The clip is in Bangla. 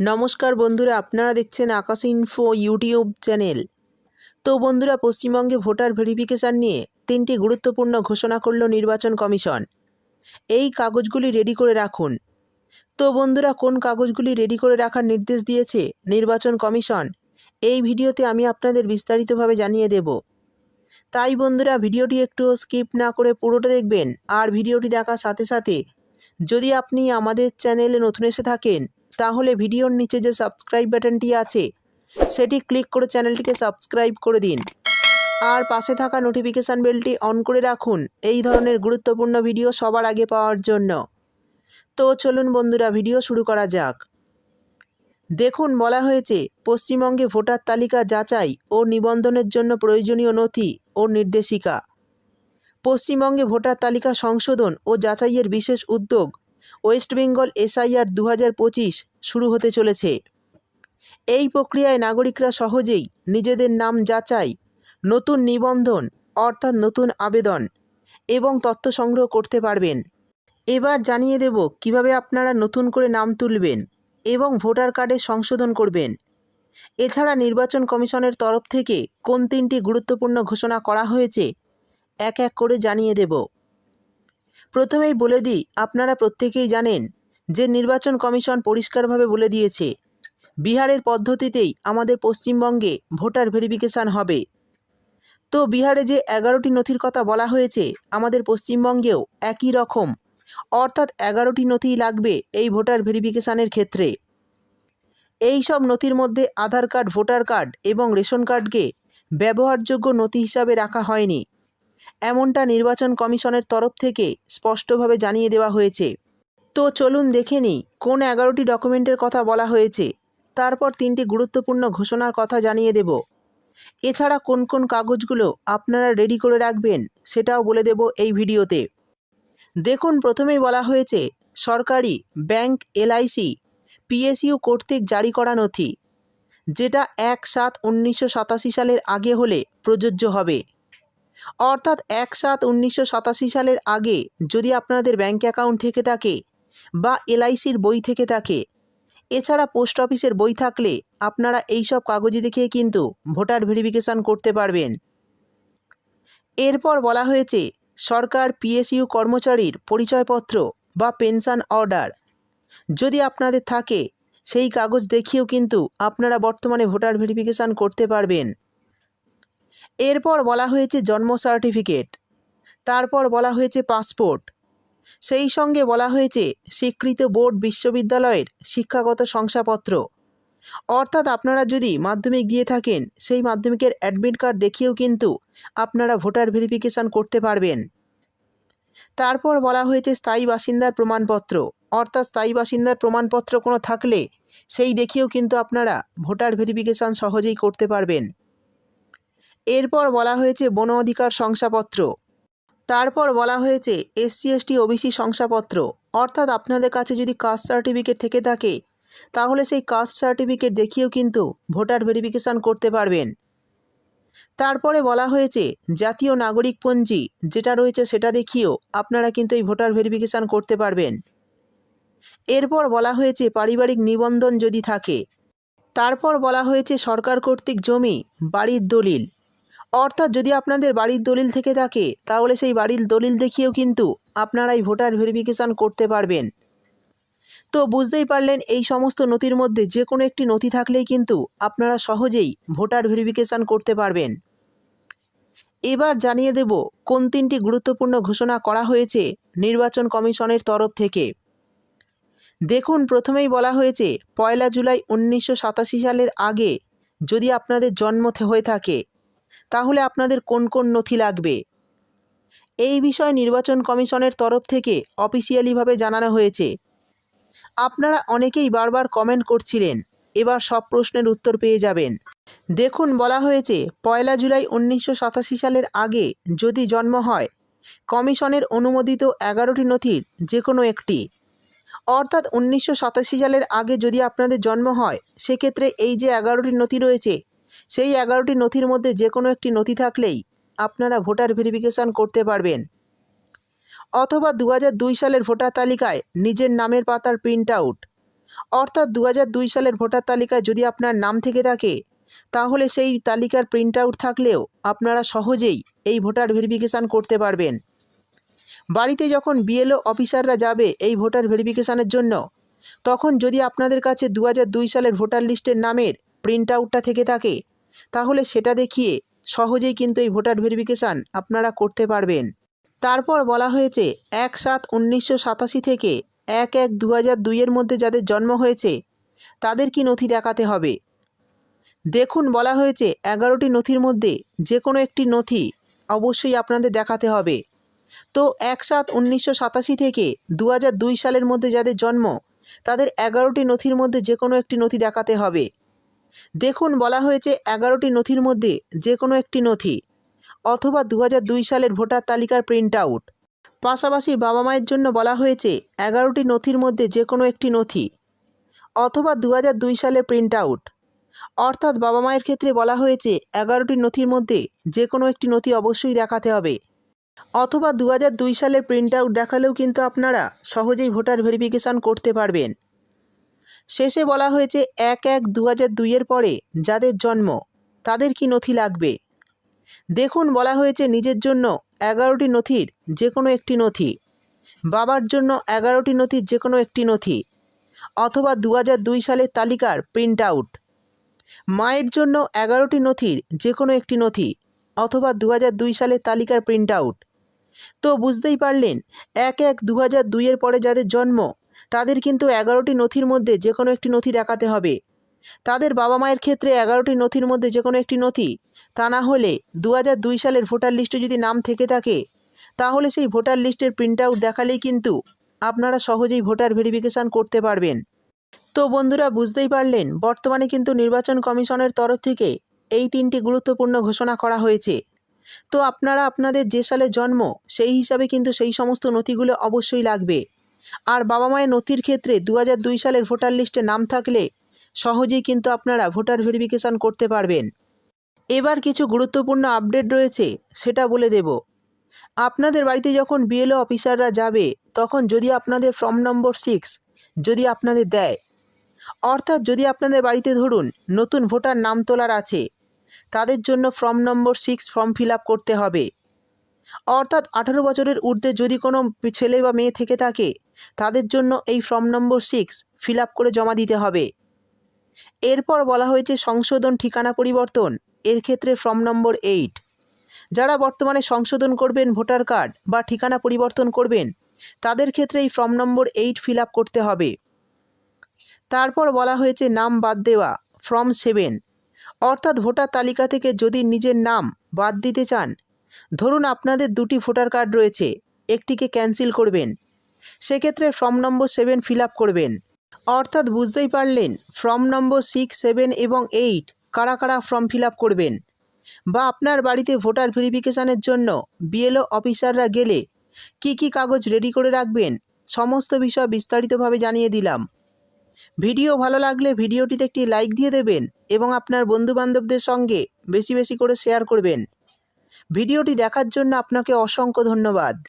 নমস্কার বন্ধুরা, আপনারা দেখছেন আকাশ ইনফো ইউটিউব চ্যানেল তো বন্ধুরা, পশ্চিমবঙ্গে ভোটার ভেরিফিকেশান নিয়ে তিনটি গুরুত্বপূর্ণ ঘোষণা করল নির্বাচন কমিশন। এই কাগজগুলি রেডি করে রাখুন। তো বন্ধুরা, কোন কাগজগুলি রেডি করে রাখার নির্দেশ দিয়েছে নির্বাচন কমিশন, এই ভিডিওতে আমি আপনাদের বিস্তারিতভাবে জানিয়ে দেব। তাই বন্ধুরা, ভিডিওটি একটু স্কিপ না করে পুরোটা দেখবেন, আর ভিডিওটি দেখার সাথে সাথে যদি আপনি আমাদের চ্যানেলে নতুন এসে থাকেন তাহলে ভিডিওর নিচে যে সাবস্ক্রাইব বাটনটি আছে, সেটি ক্লিক করে চ্যানেলটিকে সাবস্ক্রাইব করে দিন। আর পাশে থাকা নোটিফিকেশান বেলটি অন করে রাখুন। এই ধরনের গুরুত্বপূর্ণ ভিডিও সবার আগে পাওয়ার জন্য। তো চলুন বন্ধুরা ভিডিও শুরু করা যাক। দেখুন, বলা হয়েছে, পশ্চিমবঙ্গে ভোটার তালিকা যাচাই ও নিবন্ধনের জন্য প্রয়োজনীয় নথি ও নির্দেশিকা। পশ্চিমবঙ্গে ভোটার তালিকা সংশোধন ও যাচাইয়ের বিশেষ উদ্যোগ ওয়েস্ট বেঙ্গল এসআইআর দু হাজার পঁচিশ শুরু হতে চলেছে। এই প্রক্রিয়ায় নাগরিকরা সহজেই নিজেদের নাম যাচাই, নতুন নিবন্ধন অর্থাৎ নতুন আবেদন এবং তথ্য সংগ্রহ করতে পারবেন। এবার জানিয়ে দেব কীভাবে আপনারা নতুন করে নাম তুলবেন এবং ভোটার কার্ডে সংশোধন করবেন। এছাড়া নির্বাচন কমিশনের তরফ থেকে কোন তিনটি গুরুত্বপূর্ণ ঘোষণা করা হয়েছে, এক এক করে জানিয়ে দেব। প্রথমেই বলে দিই, আপনারা প্রত্যেকেই জানেন যে নির্বাচন কমিশন পরিষ্কারভাবে বলে দিয়েছে, বিহারের পদ্ধতিতেই আমাদের পশ্চিমবঙ্গে ভোটার ভেরিফিকেশান হবে। তো বিহারে যে এগারোটি নথির কথা বলা হয়েছে, আমাদের পশ্চিমবঙ্গেও একই রকম, অর্থাৎ এগারোটি নথিই লাগবে এই ভোটার ভেরিফিকেশানের ক্ষেত্রে। এই সব নথির মধ্যে আধার কার্ড, ভোটার কার্ড এবং রেশন কার্ডকে ব্যবহারযোগ্য নথি হিসাবে রাখা হয়নি। এমনটা নির্বাচন কমিশনের তরফ থেকে স্পষ্টভাবে জানিয়ে দেওয়া হয়েছে। তো চলুন দেখে নিই, কোন এগারোটি ডকুমেন্টের কথা বলা হয়েছে। তারপর তিনটি গুরুত্বপূর্ণ ঘোষণার কথা জানিয়ে দেব। এছাড়া কোন কোন কাগজগুলো আপনারা রেডি করে রাখবেন সেটাও বলে দেব এই ভিডিওতে। দেখুন, প্রথমেই বলা হয়েছে, সরকারি ব্যাংক এলআইসি পিএসইউ কর্তৃক জারি করা নথি, যেটা এক সাত উনিশশো সাতাশি সালের আগে হলে প্রযোজ্য হবে। অর্থাৎ এক সাত উনিশশো সালের আগে যদি আপনাদের ব্যাঙ্ক অ্যাকাউন্ট থেকে থাকে বা এলআইসির বই থেকে থাকে, এছাড়া পোস্ট অফিসের বই থাকলে আপনারা এই সব কাগজে দেখিয়ে কিন্তু ভোটার ভেরিফিকেশান করতে পারবেন। এরপর বলা হয়েছে, সরকার পিএসইউ কর্মচারীর পরিচয়পত্র বা পেনশন অর্ডার যদি আপনাদের থাকে, সেই কাগজ দেখিয়েও কিন্তু আপনারা বর্তমানে ভোটার ভেরিফিকেশান করতে পারবেন। এরপর বলা হয়েছে জন্ম সার্টিফিকেট, তারপর বলা হয়েছে পাসপোর্ট, সেই সঙ্গে বলা হয়েছে স্বীকৃত বোর্ড বিশ্ববিদ্যালয়ের শিক্ষাগত শংসাপত্র। অর্থাৎ আপনারা যদি মাধ্যমিক দিয়ে থাকেন, সেই মাধ্যমিকের অ্যাডমিট কার্ড দেখিয়েও কিন্তু আপনারা ভোটার ভেরিফিকেশান করতে পারবেন। তারপর বলা হয়েছে স্থায়ী বাসিন্দার প্রমাণপত্র, অর্থাৎ স্থায়ী বাসিন্দার প্রমাণপত্র কোনো থাকলে সেই দেখিয়েও কিন্তু আপনারা ভোটার ভেরিফিকেশান সহজেই করতে পারবেন। এরপর বলা হয়েছে বন অধিকার শংসাপত্র। তারপর বলা হয়েছে এসসি, এসটি, ওবিসি শংসাপত্র। অর্থাৎ আপনাদের কাছে যদি কাস্ট সার্টিফিকেট থেকে থাকে, তাহলে সেই কাস্ট সার্টিফিকেট দেখিয়েও কিন্তু ভোটার ভেরিফিকেশান করতে পারবেন। তারপরে বলা হয়েছে জাতীয় নাগরিক পঞ্জি, যেটা রয়েছে সেটা দেখিয়েও আপনারা কিন্তু এই ভোটার ভেরিফিকেশান করতে পারবেন। এরপর বলা হয়েছে পারিবারিক নিবন্ধন যদি থাকে, তারপর বলা হয়েছে সরকার কর্তৃক জমি, বাড়ির দলিল। অর্থাৎ যদি আপনাদের বাড়ির দলিল থেকে থাকে, তাহলে সেই বাড়ির দলিল দেখিয়েও কিন্তু আপনারাই ভোটার ভেরিফিকেশান করতে পারবেন। তো বুঝতেই পারলেন, এই সমস্ত নথির মধ্যে যে কোনো একটি নথি থাকলেই কিন্তু আপনারা সহজেই ভোটার ভেরিফিকেশান করতে পারবেন। এবার জানিয়ে দেব, কোন তিনটি গুরুত্বপূর্ণ ঘোষণা করা হয়েছে নির্বাচন কমিশনের তরফ থেকে। দেখুন, প্রথমেই বলা হয়েছে, পয়লা জুলাই উনিশশো সাতাশি সালের আগে যদি আপনাদের জন্ম হয়ে থাকে তাহলে আপনাদের কোন কোন নথি লাগবে? এই বিষয়ে নির্বাচন কমিশনের তরফ থেকে অফিসিয়ালিভাবে জানানো হয়েছে। আপনারা অনেকেই বারবার কমেন্ট করছিলেন, এবার সব প্রশ্নের উত্তর পেয়ে যাবেন। দেখুন, বলা হয়েছে, পয়লা জুলাই উনিশশো সাতাশি সালের আগে যদি জন্ম হয়, কমিশনের অনুমোদিত এগারোটি নথির যে কোনো একটি। অর্থাৎ উনিশশো সাতাশি সালের আগে যদি আপনাদের জন্ম হয়, সেক্ষেত্রে এই যে এগারোটি নথি রয়েছে সেই এগারোটি নথির মধ্যে যে কোনো একটি নথি থাকলেই আপনারা ভোটার ভেরিফিকেশান করতে পারবেন। অথবা দু সালের ভোটার তালিকায় নিজের নামের পাতার প্রিন্ট আউট অর্থাৎ দু সালের ভোটার তালিকায় যদি আপনার নাম থেকে থাকে, তাহলে সেই তালিকার প্রিন্ট আউট থাকলেও আপনারা সহজেই এই ভোটার ভেরিফিকেশান করতে পারবেন। বাড়িতে যখন বিএলও অফিসাররা যাবে এই ভোটার ভেরিফিকেশানের জন্য, তখন যদি আপনাদের কাছে দু সালের ভোটার লিস্টের নামের প্রিন্ট আউটটা থেকে থাকে তাহলে সেটা দেখিয়ে সহজেই কিন্তু এই ভোটার ভেরিফিকেশান আপনারা করতে পারবেন। তারপর বলা হয়েছে, এক সাত উনিশশো সাতাশি থেকে এক এক দু হাজার দুইয়ের মধ্যে যাদের জন্ম হয়েছে, তাদের কি নথি দেখাতে হবে? দেখুন, বলা হয়েছে, এগারোটি নথির মধ্যে যে কোনো একটি নথি অবশ্যই আপনাদের দেখাতে হবে। তো এক সাত উনিশশো সাতাশি থেকে দু হাজার দুই সালের মধ্যে যাদের জন্ম, তাদের এগারোটি নথির মধ্যে যে কোনো একটি নথি দেখাতে হবে। দেখুন বলা হয়েছে এগারোটি নথির মধ্যে যে কোনো একটি নথি, অথবা দু সালের ভোটার তালিকার প্রিন্ট আউট পাশাপাশি বাবা মায়ের জন্য বলা হয়েছে এগারোটি নথির মধ্যে যে কোনো একটি নথি, অথবা দু সালের প্রিন্ট আউট অর্থাৎ বাবা মায়ের ক্ষেত্রে বলা হয়েছে এগারোটি নথির মধ্যে যে কোনো একটি নথি অবশ্যই দেখাতে হবে। অথবা দু সালের প্রিন্ট আউট দেখালেও কিন্তু আপনারা সহজেই ভোটার ভেরিফিকেশান করতে পারবেন। শেষে বলা হয়েছে এক এক দু হাজার দুইয়ের পরে যাদের জন্ম, তাদের কি নথি লাগবে? দেখুন, বলা হয়েছে নিজের জন্য এগারোটি নথির যে কোনো একটি নথি, বাবার জন্য এগারোটি নথির যে কোনো একটি নথি, অথবা দু দুই সালের তালিকার প্রিন্ট আউট মায়ের জন্য এগারোটি নথির যে কোনো একটি নথি, অথবা দু দুই সালের তালিকার প্রিন্ট আউট তো বুঝতেই পারলেন, এক এক দু হাজার দুইয়ের পরে যাদের জন্ম তাদের কিন্তু এগারোটি নথির মধ্যে যে কোনো একটি নথি দেখাতে হবে। তাদের বাবা মায়ের ক্ষেত্রে এগারোটি নথির মধ্যে যে কোনো একটি নথি, তা না হলে দু দুই সালের ভোটার লিস্টে যদি নাম থেকে থাকে, তাহলে সেই ভোটার লিস্টের প্রিন্ট আউট দেখালেই কিন্তু আপনারা সহজেই ভোটার ভেরিফিকেশান করতে পারবেন। তো বন্ধুরা, বুঝতেই পারলেন, বর্তমানে কিন্তু নির্বাচন কমিশনের তরফ থেকে এই তিনটি গুরুত্বপূর্ণ ঘোষণা করা হয়েছে। তো আপনারা, আপনাদের যে সালে জন্ম, সেই হিসাবে কিন্তু সেই সমস্ত নথিগুলো অবশ্যই লাগবে। আর বাবা মায়ের নথির ক্ষেত্রে দু সালের ভোটার লিস্টে নাম থাকলে সহজেই কিন্তু আপনারা ভোটার ভেরিফিকেশান করতে পারবেন। এবার কিছু গুরুত্বপূর্ণ আপডেট রয়েছে, সেটা বলে দেব। আপনাদের বাড়িতে যখন বিএলও অফিসাররা যাবে, তখন যদি আপনাদের ফর্ম নম্বর সিক্স যদি আপনাদের দেয়, অর্থাৎ যদি আপনাদের বাড়িতে ধরুন নতুন ভোটার নাম তোলার আছে, তাদের জন্য form number six form fill করতে হবে। অর্থাৎ আঠারো বছরের ঊর্ধ্বে যদি কোনো ছেলে বা মেয়ে থেকে থাকে তাদের জন্য এই ফর্ম নম্বর সিক্স ফিল করে জমা দিতে হবে। এরপর বলা হয়েছে সংশোধন ঠিকানা পরিবর্তন, এর ক্ষেত্রে ফর্ম নম্বর এইট। যারা বর্তমানে সংশোধন করবেন ভোটার কার্ড বা ঠিকানা পরিবর্তন করবেন, তাদের ক্ষেত্রে এই ফর্ম নম্বর এইট ফিল করতে হবে। তারপর বলা হয়েছে নাম বাদ দেওয়া, ফর্ম সেভেন। অর্থাৎ ভোটার তালিকা থেকে যদি নিজের নাম বাদ দিতে চান, ধরুন আপনাদের দুটি ভোটার কার্ড রয়েছে, একটিকে ক্যান্সেল করবেন। সেক্ষেত্রে ফর্ম নম্বর সেভেন ফিল করবেন। অর্থাৎ বুঝতেই পারলেন, ফর্ম নম্বর সিক্স সেভেন এবং এইট কারা কারা ফর্ম ফিল করবেন। বা আপনার বাড়িতে ভোটার ভেরিফিকেশানের জন্য বিএলও অফিসাররা গেলে কি কি কাগজ রেডি করে রাখবেন, সমস্ত বিষয় বিস্তারিতভাবে জানিয়ে দিলাম। ভিডিও ভালো লাগলে ভিডিওটিতে একটি লাইক দিয়ে দেবেন এবং আপনার বন্ধুবান্ধবদের সঙ্গে বেশি বেশি করে শেয়ার করবেন। ভিডিওটি দেখার জন্য আপনাকে অসংখ্য ধন্যবাদ।